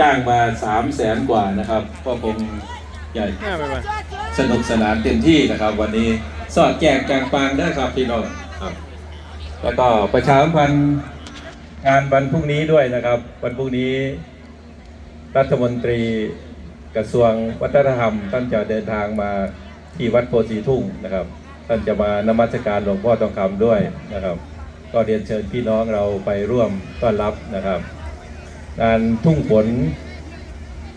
จ้างมา3 0 0แสนกว่านะครับ ก็คงใหญ่อ่าไปไปสนุกสนานเต็มที่นะครับ วันนี้สอดแจกแจงปางได้ครับพี่น้องครับ แล้วก็ประชาสัมพันธ์งานวันพรุ่งนี้ด้วยนะครับ วันพรุ่งนี้ รัฐมนตรีกระทรวงวัฒนธรรม ท่านจะเดินทางมาที่วัดโพสีทุ่งนะครับ ท่านจะมานมัสการหลวงพ่อทองคำด้วยนะครับ ก็เรียนเชิญพี่น้องเราไปร่วมต้อนรับนะครับ งานทุ่งฝน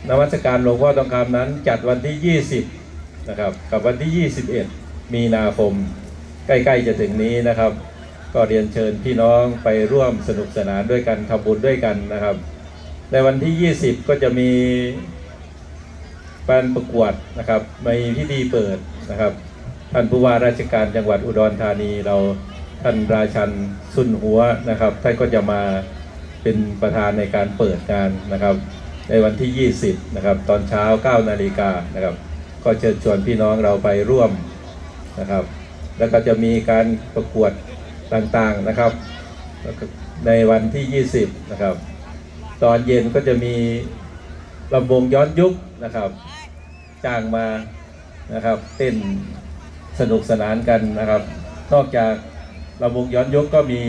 นมัสการหลวงพ่อทองคำนั้นจัดวันที่ 20 นะครับ กับวันที่ 21 มีนาคม ใกล้ๆจะถึงนี้นะครับ ก็เรียนเชิญพี่น้องไปร่วมสนุกสนานด้วยกันทำบุญด้วยกันนะครับ ในวันที่ 20 ก็จะมีการประกวดนะครับมีพิธีเปิดนะครับ ท่านผู้ว่าราชการจังหวัดอุดรธานีเราท่านราชันสุนหัวนะครับท่านก็จะมา เป็นประธานในการเปิดงานนะครับ ในวันที่ 20 นะครับ ตอนเช้า 9 นาฬิกานะครับ ก็เชิญชวนพี่น้องเราไปร่วมนะครับ แล้วก็จะมีการประกวดต่างๆนะครับในวันที่ 20 นะครับ ตอนเย็นก็จะมีลำวงย้อนยุคนะครับจ้างมานะครับเต้นสนุกสนานกันนะครับ นอกจากลำวงย้อนยุคก็มี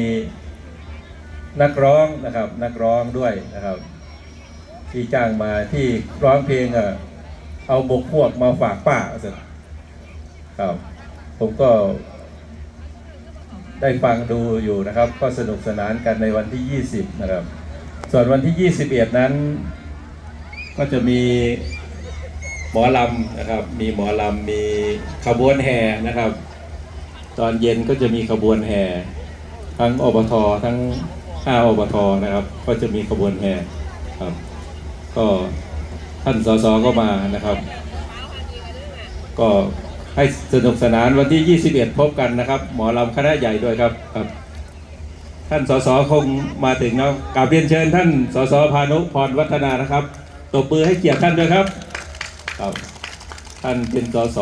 นักร้องนะครับ นักร้องด้วยนะครับ ที่จ้างมาที่ร้องเพลงอะเอาบกพวกมาฝากป้าสิครับ ผมก็ได้ฟังดูอยู่นะครับ ก็สนุกสนานกันในวันที่ 20 นะครับ ส่วนวันที่ 21 นั้น ก็จะมีหมอลำนะครับ มีหมอลำมีขบวนแห่นะครับ ตอนเย็นก็จะมีขบวนแห่ ทั้งอบททั้ง ห้าอบทนะครับ ก็จะมีขบวนแห่ครับ ก็ท่านสสก็มานะครับ ก็ให้สนุกสนานวันที่ 21 พบกันนะครับ หมอลำคณะใหญ่ด้วยครับครับ ท่านสสคงมาถึงแล้วกราบเรียนเชิญ ท่านสสพานุพรวัฒนานะครับตบมือให้เกียรติท่านด้วยครับครับท่านเป็นสส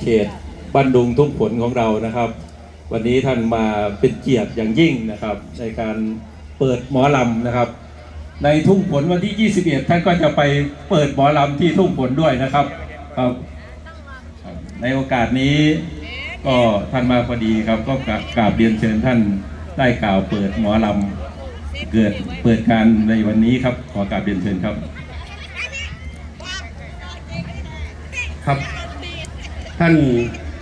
เขตบ้านดุงทุ่งผลของเรานะครับ วันนี้ท่านมาเป็นเกียรติอย่างยิ่งนะครับ ในการเปิดหมอลำนะครับ ในทุ่งผลวันที่ 21 ท่านก็จะไปเปิดหมอลำที่ทุ่งผลด้วยนะครับครับ ในโอกาสนี้ก็ท่านมาพอดีครับ ก็กราบกราบเรียนเชิญท่านได้กล่าวเปิดหมอลำเกิดเปิดการในวันนี้ครับ ขอกราบเรียนเชิญครับ ครับ ท่าน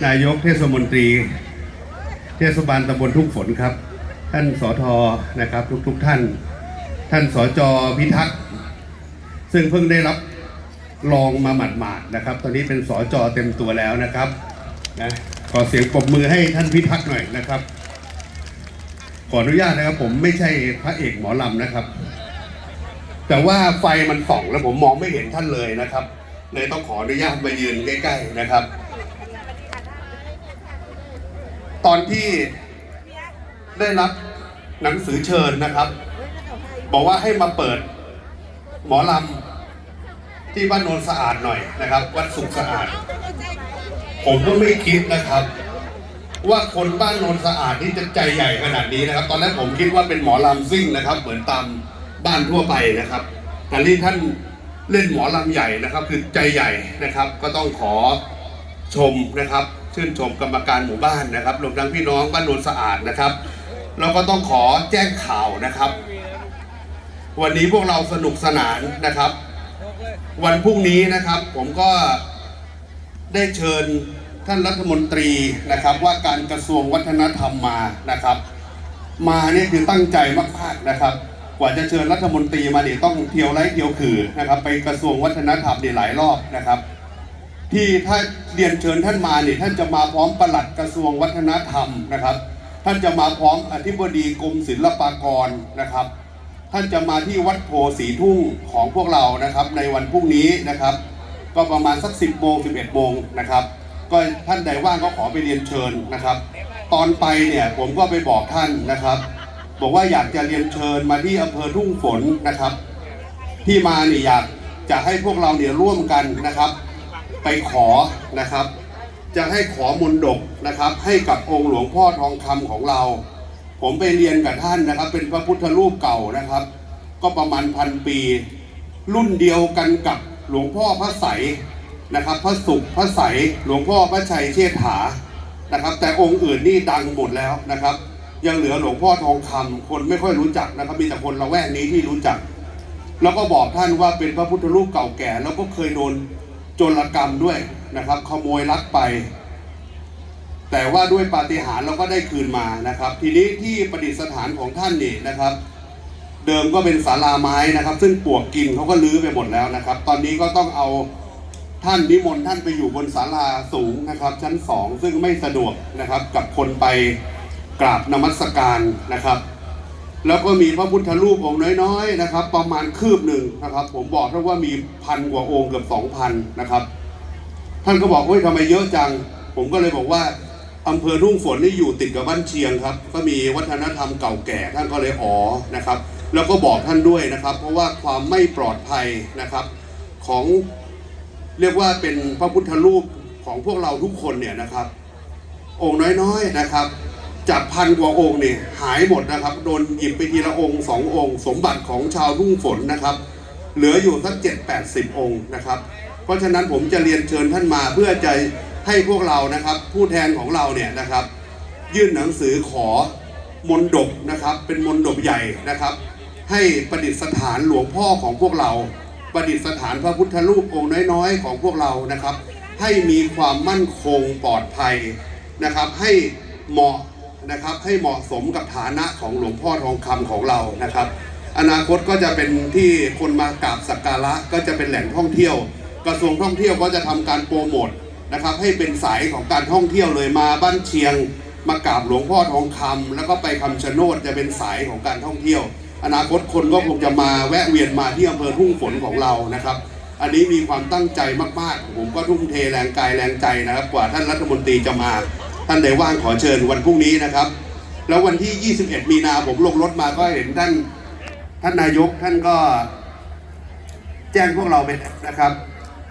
นายกเทศมนตรี เทศบาลตำบลทุ่งฝนครับ ท่านสอทอนะครับทุกๆทท่าน ท่านสอจอพิทักษ์ซึ่งเพิ่งได้รับรองมาหมาดๆนะครับ ตอนนี้เป็นสอจอเต็มตัวแล้วนะครับนะขอเสียงปรบมือให้ท่านพิทักษ์หน่อยนะครับ ขออนุญาตนะครับผมไม่ใช่พระเอกหมอลำนะครับ แต่ว่าไฟมันส่องแล้วผมมองไม่เห็นท่านเลยนะครับเลยต้องขออนุญาตมายืนใกล้ ๆนะครับ ตอนที่ได้รับหนังสือเชิญนะครับ บอกว่าให้มาเปิด หมอลำที่บ้านโนนสะอาดหน่อยนะครับ วัดสุขสะอาด ผมก็ไม่คิดนะครับ ว่าคนบ้านโนนสะอาดนี่จะใจใหญ่ขนาดนี้นะครับ ตอนแรกผมคิดว่าเป็นหมอลำซิ่งนะครับ เหมือนตามบ้านทั่วไปนะครับแต่ที่ท่านเล่นหมอลำใหญ่นะครับ คือใจใหญ่นะครับ ก็ต้องขอชมนะครับ ชื่นชมกรรมการหมู่บ้านนะครับรวมทั้งพี่น้องบ้านโนนสะอาดนะครับแล้วก็ต้องขอแจ้งข่าวนะครับ วันนี้พวกเราสนุกสนานนะครับ วันพรุ่งนี้นะครับ ผมก็ได้เชิญท่านรัฐมนตรีนะครับ ว่าการกระทรวงวัฒนธรรมมานะครับ มาเนี่ยคือตั้งใจมากๆนะครับ กว่าจะเชิญรัฐมนตรีมาเนี่ยต้องเที่ยวไร้เที่ยวขื่อนะครับ ไปกระทรวงวัฒนธรรมเนี่ยหลายรอบนะครับ ที่ถ้าเรียนเชิญท่านมาเนี่ยท่านจะมาพร้อมปลัดกระทรวงวัฒนธรรมนะครับ ท่านจะมาพร้อมอธิบดีกรมศิลปากรนะครับ ท่านจะมาที่วัดโพสีทุ่งของพวกเรานะครับ ในวันพรุ่งนี้นะครับ ก็ประมาณสัก 10โมง11โมงนะครับ ก็ท่านใดว่างก็ขอไปเรียนเชิญนะครับ ตอนไปเนี่ยผมก็ไปบอกท่านนะครับ บอกว่าอยากจะเรียนเชิญมาที่อำเภอทุ่งฝนนะครับ ที่มาเนี่ยอยากจะให้พวกเราเนี่ยร่วมกันนะครับ ไปขอนะครับ จะให้ขอมนดกนะครับ ให้กับองค์หลวงพ่อทองคำของเรา ผมไปเรียนกับท่านนะครับ เป็นพระพุทธรูปเก่านะครับ ก็ประมาณพันปี รุ่นเดียวกันกับหลวงพ่อพระใสนะครับ พระสุขพระใสหลวงพ่อพระชัยเชษฐานะครับ แต่องค์อื่นนี่ดังหมดแล้วนะครับ ยังเหลือหลวงพ่อทองคำคนไม่ค่อยรู้จักนะครับ มีแต่คนละแวกนี้ที่รู้จัก แล้วก็บอกท่านว่าเป็นพระพุทธรูปเก่าแก่ แล้วก็เคยโดน โจรกรรมด้วยนะครับ ขโมยลักไป แต่ว่าด้วยปาฏิหาริย์เราก็ได้คืนมานะครับ ทีนี้ที่ประดิษฐานของท่านนี่นะครับ เดิมก็เป็นศาลาไม้นะครับ ซึ่งปลวกกินเขาก็ลื้อไปหมดแล้วนะครับ ตอนนี้ก็ต้องเอาท่านนิมนต์ท่านไปอยู่บนศาลาสูงนะครับ ชั้นสองซึ่งไม่สะดวกนะครับกับคนไปกราบนมัสการนะครับ แล้วก็มีพระพุทธรูปองค์น้อยๆนะครับ ประมาณคืบหนึ่งนะครับ ผมบอกท่านว่ามีพันกว่าองค์เกือบสองพันนะครับ ท่านก็บอกเฮ้ยทำไมเยอะจัง ผมก็เลยบอกว่าอำเภอทุ่งฝนนี่อยู่ติดกับบ้านเชียงครับ ก็มีวัฒนธรรมเก่าแก่ท่านก็เลยอ๋อนะครับ แล้วก็บอกท่านด้วยนะครับ เพราะว่าความไม่ปลอดภัยนะครับ ของเรียกว่าเป็นพระพุทธรูปของพวกเราทุกคนเนี่ยนะครับ องค์น้อยๆนะครับ จากพันกว่าองค์เนี่ยหายหมดนะครับ โดนหยิบไปทีละองค์สององค์ สมบัติของชาวทุ่งฝนนะครับ เหลืออยู่สักเจ็ดแปดสิบองค์นะครับ เพราะฉะนั้นผมจะเรียนเชิญท่านมาเพื่อจะให้พวกเรานะครับ ผู้แทนของเราเนี่ยนะครับ ยื่นหนังสือขอมนดบนะครับ เป็นมนดบใหญ่นะครับ ให้ประดิษฐานหลวงพ่อของพวกเรา ประดิษฐานพระพุทธรูปองค์น้อยๆ ของพวกเรานะครับ ให้มีความมั่นคงปลอดภัยนะครับ ให้เหมาะ นะครับให้เหมาะสมกับฐานะของหลวงพ่อทองคำของเรานะครับ อนาคตก็จะเป็นที่คนมากราบสักการะก็จะเป็นแหล่งท่องเที่ยว กระทรวงท่องเที่ยวก็จะทำการโปรโมทนะครับให้เป็นสายของการท่องเที่ยวเลยมาบ้านเชียง มากราบหลวงพ่อทองคำแล้วก็ไปคำชะโนดจะเป็นสายของการท่องเที่ยว อนาคตคนก็คงจะมาแวะเวียนมาที่อำเภอทุ่งฝนของเรานะครับ อันนี้มีความตั้งใจมากๆ ผมก็ทุ่มเทแรงกายแรงใจนะครับ กว่าท่านรัฐมนตรีจะมา ท่านใดว่างขอเชิญวันพรุ่งนี้นะครับ แล้ววันที่ 21 มีนาผมลงรถมาก็เห็นท่านท่านนายกท่านก็แจ้งพวกเราไปนะครับ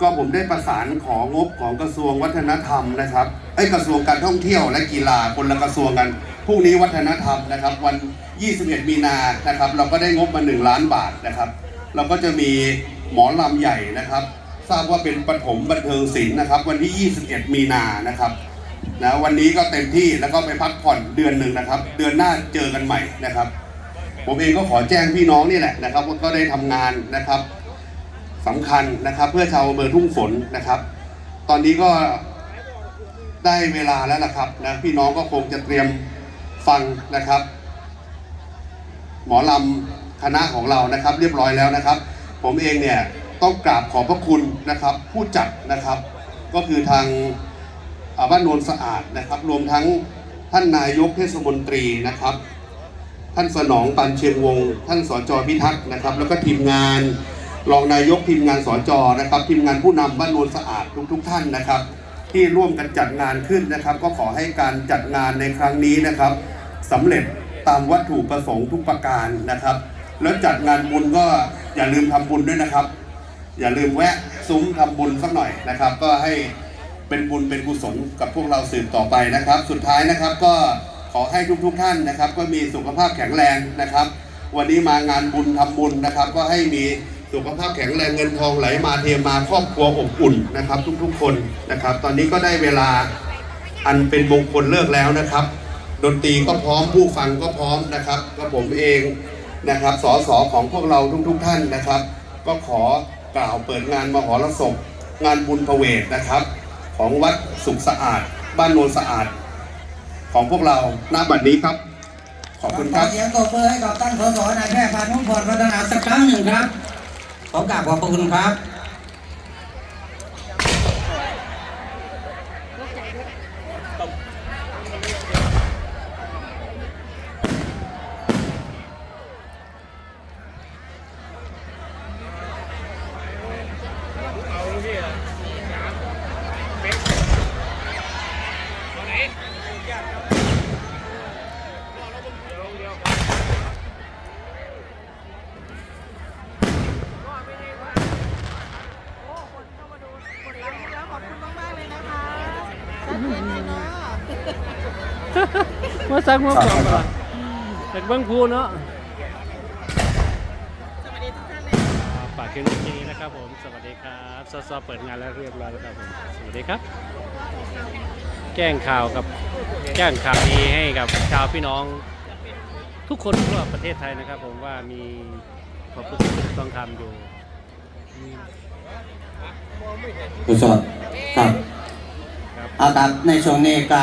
ก็ผมได้ประสานของงบของกระทรวงวัฒนธรรมนะครับไอ้กระทรวงการท่องเที่ยวและกีฬาคนละกระทรวงกันพรุ่งนี้วัฒนธรรมนะครับ วัน 21 มีนานะครับ เราก็ได้งบมา 1 ล้านบาทนะครับ เราก็จะมีหมอลำใหญ่นะครับ ทราบว่าเป็นปฐมบันเทิงศิลป์นะครับ วันที่ 21 มีนานะครับ นะวันนี้ก็เต็มที่แล้วก็ไปพักผ่อนเดือนหนึ่งนะครับ เดือนหน้าเจอกันใหม่นะครับ ผมเองก็ขอแจ้งพี่น้องนี่แหละนะครับว่าก็ได้ทำงานนะครับสำคัญนะครับเพื่อชาวอำเภอทุ่งฝนนะครับ ตอนนี้ก็ได้เวลาแล้วนะครับนะพี่น้องก็คงจะเตรียมฟังนะครับ หมอลำคณะของเรานะครับ เรียบร้อยแล้วนะครับ ผมเองเนี่ยต้องกราบขอบพระคุณนะครับ ผู้จัดนะครับ ก็คือทาง บ้านโนนสะอาดนะครับ รวมทั้งท่านนายกเทศมนตรีนะครับ ท่านสนองปันเชียงวง ท่านสจพิทักษ์นะครับ แล้วก็ทีมงานรองนายกทีมงานสจนะครับ ทีมงานผู้นำบ้านโนนสะอาดทุกๆท่านนะครับ ที่ร่วมกันจัดงานขึ้นนะครับ ก็ขอให้การจัดงานในครั้งนี้นะครับสำเร็จตามวัตถุประสงค์ทุกประการนะครับ แล้วจัดงานบุญก็อย่าลืมทำบุญด้วยนะครับ อย่าลืมแวะซุ้มทำบุญสักหน่อยนะครับ ก็ให้ เป็นบุญเป็นกุศลกับพวกเราสืบต่อไปนะครับ สุดท้ายนะครับก็ขอให้ทุกๆท่านนะครับ ก็มีสุขภาพแข็งแรงนะครับ วันนี้มางานบุญทำบุญนะครับ ก็ให้มีสุขภาพแข็งแรงเงินทองไหลมาเทมาครอบครัวอบอุ่นนะครับ ทุกๆ คนนะครับ ตอนนี้ก็ได้เวลาอันเป็นมงคลเลิกแล้วนะครับ ดนตรีก็พร้อมผู้ฟังก็พร้อมนะครับก็ผมเองนะครับสสของพวกเราทุกๆท่านนะครับ ก็ขอกล่าวเปิดงานมหรสพงานบุญพระเวทนะครับ ของวัดสุขสะอาด บ้านโนนสะอาด ของพวกเราณบัดนี้ครับ ขอบคุณครับ เสียงตบมือให้กับท่านสสนายแพทย์พานุพรพัฒนาสักครั้งหนึ่งครับ ขอกราบขอบพระคุณครับ ขอบคุณมากๆเลยนะคะชัดเจนเลยเนาะ มาสักมาบอกก่อนจากเบื้องภูเนาะสวัสดีทุกท่านเลยฝากพียงแค่นี้นะครับผม สวัสดีครับซอซอเปิดงานแล้วเรียบร้อยแล้วครับผม สวัสดีครับ แจ้งข่าวกับแจ้งข่าวดีให้กับชาวพี่น้อง ทุกคนทั่วประเทศไทยนะครับ ผมว่ามีพระพุทธรูปทองคำอยู่กุศลครับครับเอาตามในช่วงนี้ก็